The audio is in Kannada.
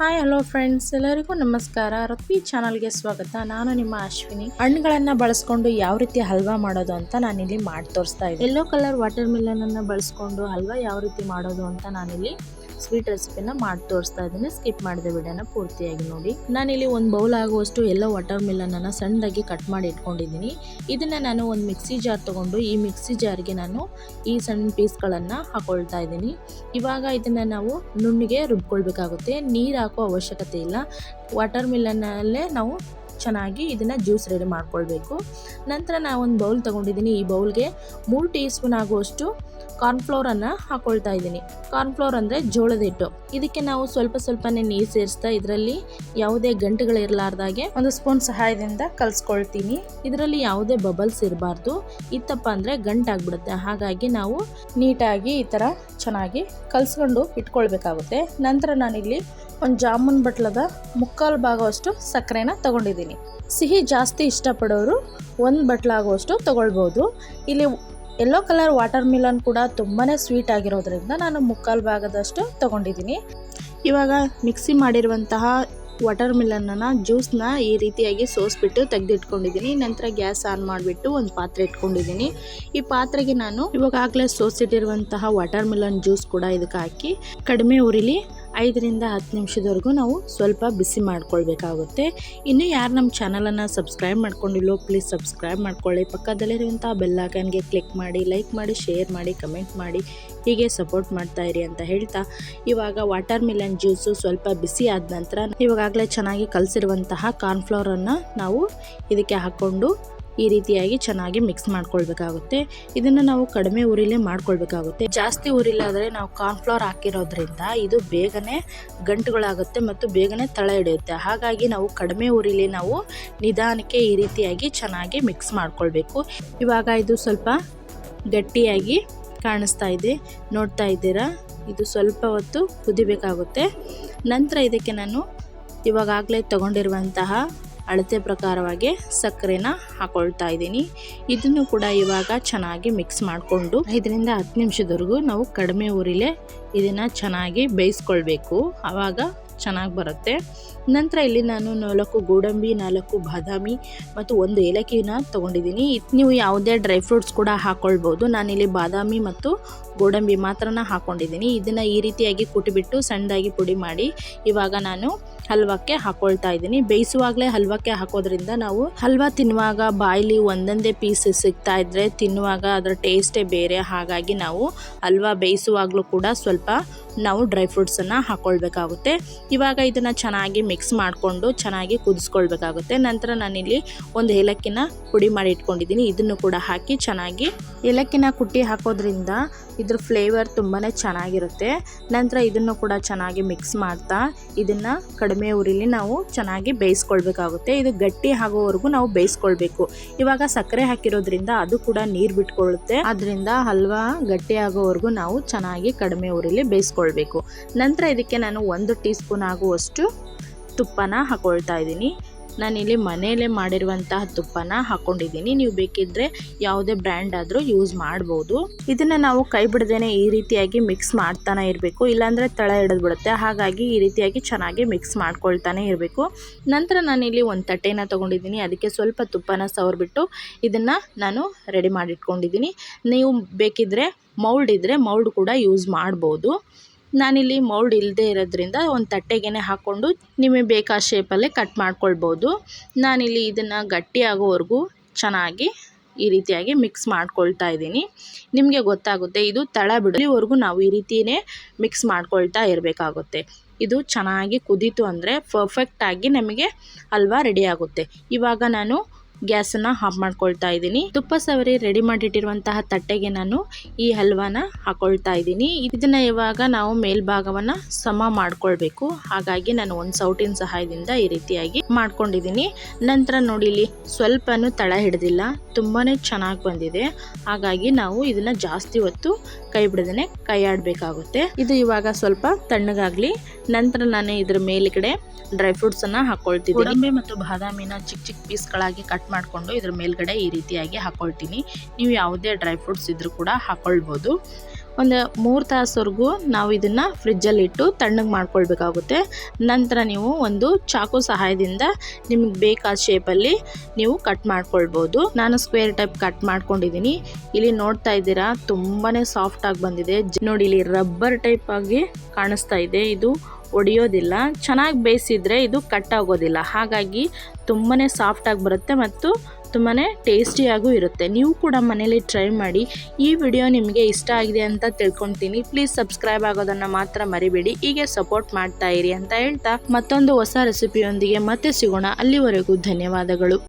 ಹಾಯ್ ಹಲೋ ಫ್ರೆಂಡ್ಸ್ ಎಲ್ಲರಿಗೂ ನಮಸ್ಕಾರ. ರತ್ವಿ ಚಾನಲ್ಗೆ ಸ್ವಾಗತ. ನಾನು ನಿಮ್ಮ ಅಶ್ವಿನಿ. ಹಣ್ಣುಗಳನ್ನ ಬಳಸ್ಕೊಂಡು ಯಾವ ರೀತಿ ಹಲ್ವಾ ಮಾಡೋದು ಅಂತ ನಾನಿಲ್ಲಿ ಮಾಡಿ ತೋರಿಸ್ತಾ ಇದ್ದೀನಿ. ಎಲ್ಲೋ ಕಲರ್ ವಾಟರ್ ಮಿಲನ್ ಅನ್ನ ಬಳಸ್ಕೊಂಡು ಹಲ್ವಾ ಯಾವ ರೀತಿ ಮಾಡೋದು ಅಂತ ನಾನಿಲ್ಲಿ ಸ್ವೀಟ್ ರೆಸಿಪಿನ ಮಾಡಿ ತೋರಿಸ್ತಾ ಇದ್ದೀನಿ. ಸ್ಕಿಪ್ ಮಾಡಿದೆ ವಿಡಿಯೋನ ಪೂರ್ತಿಯಾಗಿ ನೋಡಿ. ನಾನಿಲ್ಲಿ ಒಂದು ಬೌಲ್ ಆಗುವಷ್ಟು ಎಲ್ಲ ವಾಟರ್ ಮಿಲನ್ ಅನ್ನ ಸಣ್ಣದಾಗಿ ಕಟ್ ಮಾಡಿ ಇಟ್ಕೊಂಡಿದ್ದೀನಿ. ಇದನ್ನ ನಾನು ಒಂದು ಮಿಕ್ಸಿ ಜಾರ್ ತಗೊಂಡು ಈ ಮಿಕ್ಸಿ ಜಾರ್ಗೆ ನಾನು ಈ ಸಣ್ಣ ಪೀಸ್ಗಳನ್ನು ಹಾಕೊಳ್ತಾ ಇದ್ದೀನಿ. ಇವಾಗ ಇದನ್ನ ನಾವು ನುಣ್ಣಿಗೆ ರುಬ್ಕೊಳ್ಬೇಕಾಗುತ್ತೆ. ನೀರು ಹಾಕೋ ಅವಶ್ಯಕತೆ ಇಲ್ಲ. ವಾಟರ್ ಮಿಲನಲ್ಲೇ ನಾವು ಚೆನ್ನಾಗಿ ಇದನ್ನು ಜ್ಯೂಸ್ ರೆಡಿ ಮಾಡ್ಕೊಳ್ಬೇಕು. ನಂತರ ನಾನು ಒಂದು ಬೌಲ್ ತೊಗೊಂಡಿದ್ದೀನಿ ಈ ಬೌಲ್ಗೆ ಮೂರು ಟೀ ಸ್ಪೂನ್ ಆಗುವಷ್ಟು ಕಾರ್ನ್ಫ್ಲೋರನ್ನು ಹಾಕ್ಕೊಳ್ತಾ ಇದ್ದೀನಿ ಕಾರ್ನ್ಫ್ಲೋರ್ ಅಂದರೆ ಜೋಳದ ಹಿಟ್ಟು. ಇದಕ್ಕೆ ನಾವು ಸ್ವಲ್ಪ ಸ್ವಲ್ಪನೇ ನೀರು ಸೇರಿಸ್ತಾ ಇದರಲ್ಲಿ ಯಾವುದೇ ಗಂಟುಗಳಿರಲಾರ್ದಾಗೆ ಒಂದು ಸ್ಪೂನ್ ಸಹಾಯದಿಂದ ಕಲಿಸ್ಕೊಳ್ತೀನಿ. ಇದರಲ್ಲಿ ಯಾವುದೇ ಬಬಲ್ಸ್ ಇರಬಾರ್ದು. ಇತ್ತಪ್ಪ ಅಂದರೆ ಗಂಟಾಗ್ಬಿಡುತ್ತೆ ಹಾಗಾಗಿ ನಾವು ನೀಟಾಗಿ ಈ ಥರ ಚೆನ್ನಾಗಿ ಕಲಿಸ್ಕೊಂಡು ಇಟ್ಕೊಳ್ಬೇಕಾಗುತ್ತೆ. ನಂತರ ನಾನಿಲ್ಲಿ ಒಂದು ಜಾಮೂನ್ ಬಟ್ಲದ ಮುಕ್ಕಾಲು ಭಾಗವಷ್ಟು ಸಕ್ಕರೆನ ತಗೊಂಡಿದ್ದೀನಿ. ಸಿಹಿ ಜಾಸ್ತಿ ಇಷ್ಟಪಡೋರು ಒಂದು ಬಟ್ಲಾಗುವಷ್ಟು ತೊಗೊಳ್ಬೋದು. ಇಲ್ಲಿ ಯೆಲ್ಲೋ ಕಲರ್ ವಾಟರ್ ಮಿಲನ್ ಕೂಡ ತುಂಬಾ ಸ್ವೀಟ್ ಆಗಿರೋದ್ರಿಂದ ನಾನು ಮುಕ್ಕಾಲು ಭಾಗದಷ್ಟು ತೊಗೊಂಡಿದ್ದೀನಿ. ಇವಾಗ ಮಿಕ್ಸಿ ಮಾಡಿರುವಂತಹ ವಾಟರ್ ಮಿಲನ್ನ ಜ್ಯೂಸ್ನ ಈ ರೀತಿಯಾಗಿ ಸೋಸ್ಬಿಟ್ಟು ತೆಗೆದಿಟ್ಕೊಂಡಿದ್ದೀನಿ. ನಂತರ ಗ್ಯಾಸ್ ಆನ್ ಮಾಡಿಬಿಟ್ಟು ಒಂದು ಪಾತ್ರೆ ಇಟ್ಕೊಂಡಿದ್ದೀನಿ. ಈ ಪಾತ್ರೆಗೆ ನಾನು ಇವಾಗಾಗಲೇ ಸೋಸಿಟ್ಟಿರುವಂತಹ ವಾಟರ್ ಮಿಲನ್ ಜ್ಯೂಸ್ ಕೂಡ ಇದಕ್ಕೆ ಹಾಕಿ ಕಡಿಮೆ ಉರಿಲಿ ಐದರಿಂದ ಹತ್ತು ನಿಮಿಷದವರೆಗೂ ನಾವು ಸ್ವಲ್ಪ ಬಿಸಿ ಮಾಡ್ಕೊಳ್ಬೇಕಾಗುತ್ತೆ. ಇನ್ನು ಯಾರು ನಮ್ಮ ಚಾನಲನ್ನು ಸಬ್ಸ್ಕ್ರೈಬ್ ಮಾಡ್ಕೊಂಡಿಲ್ಲೋ ಪ್ಲೀಸ್ ಸಬ್ಸ್ಕ್ರೈಬ್ ಮಾಡ್ಕೊಳ್ಳಿ. ಪಕ್ಕದಲ್ಲಿರುವಂಥ ಬೆಲ್ಲೈಕನ್ಗೆ ಕ್ಲಿಕ್ ಮಾಡಿ, ಲೈಕ್ ಮಾಡಿ, ಶೇರ್ ಮಾಡಿ, ಕಮೆಂಟ್ ಮಾಡಿ, ಹೀಗೆ ಸಪೋರ್ಟ್ ಮಾಡ್ತಾ ಇರಿ ಅಂತ ಹೇಳ್ತಾ. ಇವಾಗ ವಾಟರ್ ಮಿಲನ್ ಜ್ಯೂಸು ಸ್ವಲ್ಪ ಬಿಸಿ ಆದ ನಂತರ ಇವಾಗಲೇ ಚೆನ್ನಾಗಿ ಕಲಸಿರುವಂತಹ ಕಾರ್ನ್ಫ್ಲವರನ್ನು ನಾವು ಇದಕ್ಕೆ ಹಾಕ್ಕೊಂಡು ಈ ರೀತಿಯಾಗಿ ಚೆನ್ನಾಗಿ ಮಿಕ್ಸ್ ಮಾಡ್ಕೊಳ್ಬೇಕಾಗುತ್ತೆ. ಇದನ್ನು ನಾವು ಕಡಿಮೆ ಉರಿಲೇ ಮಾಡ್ಕೊಳ್ಬೇಕಾಗುತ್ತೆ. ಜಾಸ್ತಿ ಉರಿಲಾದರೆ ನಾವು ಕಾರ್ನ್ಫ್ಲವರ್ ಹಾಕಿರೋದ್ರಿಂದ ಇದು ಬೇಗನೆ ಗಂಟುಗಳಾಗುತ್ತೆ ಮತ್ತು ಬೇಗನೆ ತಳ ಹಿಡಿಯುತ್ತೆ. ಹಾಗಾಗಿ ನಾವು ಕಡಿಮೆ ಉರಿಲಿ ನಾವು ನಿಧಾನಕ್ಕೆ ಈ ರೀತಿಯಾಗಿ ಚೆನ್ನಾಗಿ ಮಿಕ್ಸ್ ಮಾಡ್ಕೊಳ್ಬೇಕು. ಇವಾಗ ಇದು ಸ್ವಲ್ಪ ಗಟ್ಟಿಯಾಗಿ ಕಾಣಿಸ್ತಾ ಇದೆ. ನೋಡ್ತಾ ಇದ್ದೀರಾ? ಇದು ಸ್ವಲ್ಪ ಹೊತ್ತು ಕುದಿಬೇಕಾಗುತ್ತೆ. ನಂತರ ಇದಕ್ಕೆ ನಾನು ಇವಾಗಾಗಲೇ ತಗೊಂಡಿರುವಂತಹ ಅಳತೆ ಪ್ರಕಾರವಾಗಿ ಸಕ್ಕರೆನ ಹಾಕೊಳ್ತಾ ಇದ್ದೀನಿ. ಇದನ್ನು ಕೂಡ ಇವಾಗ ಚೆನ್ನಾಗಿ ಮಿಕ್ಸ್ ಮಾಡಿಕೊಂಡು ಐದರಿಂದ ಹತ್ತು ನಿಮಿಷದವರೆಗೂ ನಾವು ಕಡಿಮೆ ಊರಿಲೆ ಇದನ್ನು ಚೆನ್ನಾಗಿ ಬೇಯಿಸ್ಕೊಳ್ಬೇಕು. ಆವಾಗ ಚೆನ್ನಾಗಿ ಬರುತ್ತೆ. ನಂತರ ಇಲ್ಲಿ ನಾನು ನಾಲ್ಕು ಗೋಡಂಬಿ, ನಾಲ್ಕು ಬಾದಾಮಿ ಮತ್ತು ಒಂದು ಏಲಕ್ಕಿನ ತೊಗೊಂಡಿದ್ದೀನಿ. ನೀವು ಯಾವುದೇ ಡ್ರೈ ಫ್ರೂಟ್ಸ್ ಕೂಡ ಹಾಕ್ಕೊಳ್ಬೋದು ನಾನಿಲ್ಲಿ ಬಾದಾಮಿ ಮತ್ತು ಗೋಡಂಬಿ ಮಾತ್ರನ ಹಾಕ್ಕೊಂಡಿದ್ದೀನಿ ಇದನ್ನು ಈ ರೀತಿಯಾಗಿ ಕುಟ್ಟಿಬಿಟ್ಟು ಸಣ್ಣದಾಗಿ ಪುಡಿ ಮಾಡಿ ಇವಾಗ ನಾನು ಹಲ್ವಕ್ಕೆ ಹಾಕ್ಕೊಳ್ತಾ ಇದ್ದೀನಿ. ಬೇಯಿಸುವಾಗಲೇ ಹಲ್ವಕ್ಕೆ ಹಾಕೋದ್ರಿಂದ ನಾವು ಹಲ್ವಾ ತಿನ್ನುವಾಗ ಬಾಯಲ್ಲಿ ಒಂದೊಂದೇ ಪೀಸ್ ಸಿಗ್ತಾ ಇದ್ರೆ ತಿನ್ನುವಾಗ ಅದರ ಟೇಸ್ಟೇ ಬೇರೆ. ಹಾಗಾಗಿ ನಾವು ಹಲ್ವಾ ಬೇಯಿಸುವಾಗಲೂ ಕೂಡ ಸ್ವಲ್ಪ ನಾವು ಡ್ರೈ ಫ್ರೂಟ್ಸನ್ನು ಹಾಕ್ಕೊಳ್ಬೇಕಾಗುತ್ತೆ ಇವಾಗ ಇದನ್ನು ಚೆನ್ನಾಗಿ ಮಿಕ್ಸ್ ಮಾಡಿಕೊಂಡು ಚೆನ್ನಾಗಿ ಕುದಿಸ್ಕೊಳ್ಬೇಕಾಗುತ್ತೆ. ನಂತರ ನಾನಿಲ್ಲಿ ಒಂದು ಏಲಕ್ಕಿನ ಪುಡಿ ಮಾಡಿ ಇಟ್ಕೊಂಡಿದ್ದೀನಿ. ಇದನ್ನು ಕೂಡ ಹಾಕಿ ಚೆನ್ನಾಗಿ ಏಲಕ್ಕಿನ ಕುಟ್ಟಿ ಹಾಕೋದ್ರಿಂದ ಇದ್ರ ಫ್ಲೇವರ್ ತುಂಬಾ ಚೆನ್ನಾಗಿರುತ್ತೆ. ನಂತರ ಇದನ್ನು ಕೂಡ ಚೆನ್ನಾಗಿ ಮಿಕ್ಸ್ ಮಾಡ್ತಾ ಇದನ್ನು ಕಡಿಮೆ ಉರಿಲಿ ನಾವು ಚೆನ್ನಾಗಿ ಬೇಯಿಸ್ಕೊಳ್ಬೇಕಾಗುತ್ತೆ. ಇದು ಗಟ್ಟಿ ಆಗೋವರೆಗೂ ನಾವು ಬೇಯಿಸ್ಕೊಳ್ಬೇಕು. ಇವಾಗ ಸಕ್ಕರೆ ಹಾಕಿರೋದ್ರಿಂದ ಅದು ಕೂಡ ನೀರು ಬಿಟ್ಕೊಳ್ಳುತ್ತೆ ಅದರಿಂದ ಹಲ್ವಾ ಗಟ್ಟಿ ಆಗೋವರೆಗೂ ನಾವು ಚೆನ್ನಾಗಿ ಕಡಿಮೆ ಉರಿಲಿ ಬೇಯಿಸ್ಕೊಳ್ಬೇಕು. ನಂತರ ಇದಕ್ಕೆ ನಾನು ಒಂದು ಟೀ ಆಗುವಷ್ಟು ತುಪ್ಪನ ಹಾಕೊಳ್ತಾ ಇದ್ದೀನಿ. ನಾನಿಲ್ಲಿ ಮನೆಯಲ್ಲೇ ಮಾಡಿರುವಂತಹ ತುಪ್ಪನ ಹಾಕ್ಕೊಂಡಿದ್ದೀನಿ ನೀವು ಬೇಕಿದ್ದರೆ ಯಾವುದೇ ಬ್ರ್ಯಾಂಡ್ ಆದರೂ ಯೂಸ್ ಮಾಡ್ಬೋದು. ಇದನ್ನು ನಾವು ಕೈ ಬಿಡದೇನೆ ಈ ರೀತಿಯಾಗಿ ಮಿಕ್ಸ್ ಮಾಡ್ತಾನೆ ಇರಬೇಕು. ಇಲ್ಲಾಂದರೆ ತಳ ಹಿಡಿದ್ಬಿಡುತ್ತೆ ಹಾಗಾಗಿ ಈ ರೀತಿಯಾಗಿ ಚೆನ್ನಾಗಿ ಮಿಕ್ಸ್ ಮಾಡ್ಕೊಳ್ತಾನೆ ಇರಬೇಕು. ನಂತರ ನಾನಿಲ್ಲಿ ಒಂದು ತಟ್ಟೆನ ತೊಗೊಂಡಿದ್ದೀನಿ. ಅದಕ್ಕೆ ಸ್ವಲ್ಪ ತುಪ್ಪನ ಸವರ್ಬಿಟ್ಟು ಇದನ್ನು ನಾನು ರೆಡಿ ಮಾಡಿಟ್ಕೊಂಡಿದ್ದೀನಿ. ನೀವು ಬೇಕಿದ್ದರೆ ಮೌಲ್ಡ್ ಇದ್ದರೆ ಮೌಲ್ಡ್ ಕೂಡ ಯೂಸ್ ಮಾಡ್ಬೋದು. ನಾನಿಲ್ಲಿ ಮೌಲ್ಡ್ ಇಲ್ಲದೆ ಇರೋದ್ರಿಂದ ಒಂದು ತಟ್ಟೆಗೇ ಹಾಕ್ಕೊಂಡು ನಿಮಗೆ ಬೇಕಾದ ಶೇಪಲ್ಲೇ ಕಟ್ ಮಾಡ್ಕೊಳ್ಬೋದು. ನಾನಿಲ್ಲಿ ಇದನ್ನು ಗಟ್ಟಿಯಾಗೋವರೆಗೂ ಚೆನ್ನಾಗಿ ಈ ರೀತಿಯಾಗಿ ಮಿಕ್ಸ್ ಮಾಡ್ಕೊಳ್ತಾ ಇದ್ದೀನಿ. ನಿಮಗೆ ಗೊತ್ತಾಗುತ್ತೆ, ಇದು ತಳ ಬಿಡಲಿವರೆಗೂ ನಾವು ಈ ರೀತಿಯೇ ಮಿಕ್ಸ್ ಮಾಡ್ಕೊಳ್ತಾ ಇರಬೇಕಾಗುತ್ತೆ. ಇದು ಚೆನ್ನಾಗಿ ಕುದೀತು ಅಂದರೆ ಪರ್ಫೆಕ್ಟಾಗಿ ನಮಗೆ ಹಲ್ವಾ ರೆಡಿ ಆಗುತ್ತೆ. ಇವಾಗ ನಾನು ಗ್ಯಾಸನ್ನು ಆಫ್ ಮಾಡ್ಕೊಳ್ತಾ ಇದ್ದೀನಿ. ತುಪ್ಪ ಸವರಿ ರೆಡಿ ಮಾಡಿಟ್ಟಿರುವಂತಹ ತಟ್ಟೆಗೆ ನಾನು ಈ ಹಲ್ವಾನ ಹಾಕೊಳ್ತಾ ಇದ್ದೀನಿ. ಇದನ್ನ ಇವಾಗ ನಾವು ಮೇಲ್ಭಾಗವನ್ನ ಸಮ ಮಾಡ್ಕೊಳ್ಬೇಕು. ಹಾಗಾಗಿ ನಾನು ಒಂದು ಸೌಟಿನ ಸಹಾಯದಿಂದ ಈ ರೀತಿಯಾಗಿ ಮಾಡ್ಕೊಂಡಿದ್ದೀನಿ. ನಂತರ ನೋಡಿ ಇಲ್ಲಿ ಸ್ವಲ್ಪನೂ ತಳ ಹಿಡ್ದಿಲ್ಲ. ತುಂಬಾನೇ ಚೆನ್ನಾಗಿ ಬಂದಿದೆ. ಹಾಗಾಗಿ ನಾವು ಇದನ್ನ ಜಾಸ್ತಿ ಹೊತ್ತು ಕೈ ಬಿಡದೇನೆ ಕೈ ಆಡಬೇಕಾಗುತ್ತೆ ಇದು ಇವಾಗ ಸ್ವಲ್ಪ ತಣ್ಣಗಾಗ್ಲಿ. ನಂತರ ನಾನು ಇದ್ರ ಮೇಲ್ಗಡೆ ಡ್ರೈ ಫ್ರೂಟ್ಸನ್ನು ಅನ್ನ ಗೋಡಂಬಿ ಮತ್ತು ಬಾದಾಮಿನ ಚಿಕ್ಕ ಚಿಕ್ಕ ಪೀಸ್ಗಳಾಗಿ ಕಟ್ ಮಾಡಿಕೊಂಡು ಇದ್ರ ಮೇಲ್ಗಡೆ ಈ ರೀತಿಯಾಗಿ ಹಾಕೊಳ್ತೀನಿ. ನೀವು ಯಾವುದೇ ಡ್ರೈ ಫ್ರೂಟ್ಸ್ ಇದ್ರೂ ಕೂಡ ಹಾಕ್ಕೊಳ್ಬೋದು ಒಂದು ಮೂರು ತಾಸವರೆಗೂ ನಾವು ಇದನ್ನು ಫ್ರಿಜ್ಜಲ್ಲಿ ಇಟ್ಟು ತಣ್ಣಗೆ ಮಾಡ್ಕೊಳ್ಬೇಕಾಗುತ್ತೆ. ನಂತರ ನೀವು ಒಂದು ಚಾಕು ಸಹಾಯದಿಂದ ನಿಮಗೆ ಬೇಕಾದ ಶೇಪಲ್ಲಿ ನೀವು ಕಟ್ ಮಾಡ್ಕೊಳ್ಬೋದು. ನಾನು ಸ್ಕ್ವೇರ್ ಟೈಪ್ ಕಟ್ ಮಾಡ್ಕೊಂಡಿದ್ದೀನಿ ಇಲ್ಲಿ ನೋಡ್ತಾ ಇದ್ದೀರಾ ತುಂಬಾ ಸಾಫ್ಟ್ ಆಗಿ ಬಂದಿದೆ. ನೋಡಿ, ಇಲ್ಲಿ ರಬ್ಬರ್ ಟೈಪ್ ಆಗಿ ಕಾಣಿಸ್ತಾ ಇದೆ. ಇದು ಒಡೆಯೋದಿಲ್ಲ. ಚೆನ್ನಾಗಿ ಬೇಯಿಸಿದರೆ ಇದು ಕಟ್ ಆಗೋದಿಲ್ಲ. ಹಾಗಾಗಿ ತುಂಬಾ ಸಾಫ್ಟಾಗಿ ಬರುತ್ತೆ ಮತ್ತು ತುಂಬಾ ಟೇಸ್ಟಿಯಾಗೂ ಇರುತ್ತೆ. ನೀವು ಕೂಡ ಮನೇಲಿ ಟ್ರೈ ಮಾಡಿ. ಈ ವಿಡಿಯೋ ನಿಮಗೆ ಇಷ್ಟ ಆಗಿದೆ ಅಂತ ತಿಳ್ಕೊತೀನಿ. ಪ್ಲೀಸ್ ಸಬ್ಸ್ಕ್ರೈಬ್ ಆಗೋದನ್ನು ಮಾತ್ರ ಮರಿಬೇಡಿ. ಹೀಗೆ ಸಪೋರ್ಟ್ ಮಾಡ್ತಾ ಇರಿ ಅಂತ ಹೇಳ್ತಾ ಮತ್ತೊಂದು ಹೊಸ ರೆಸಿಪಿಯೊಂದಿಗೆ ಮತ್ತೆ ಸಿಗೋಣ. ಅಲ್ಲಿವರೆಗೂ ಧನ್ಯವಾದಗಳು.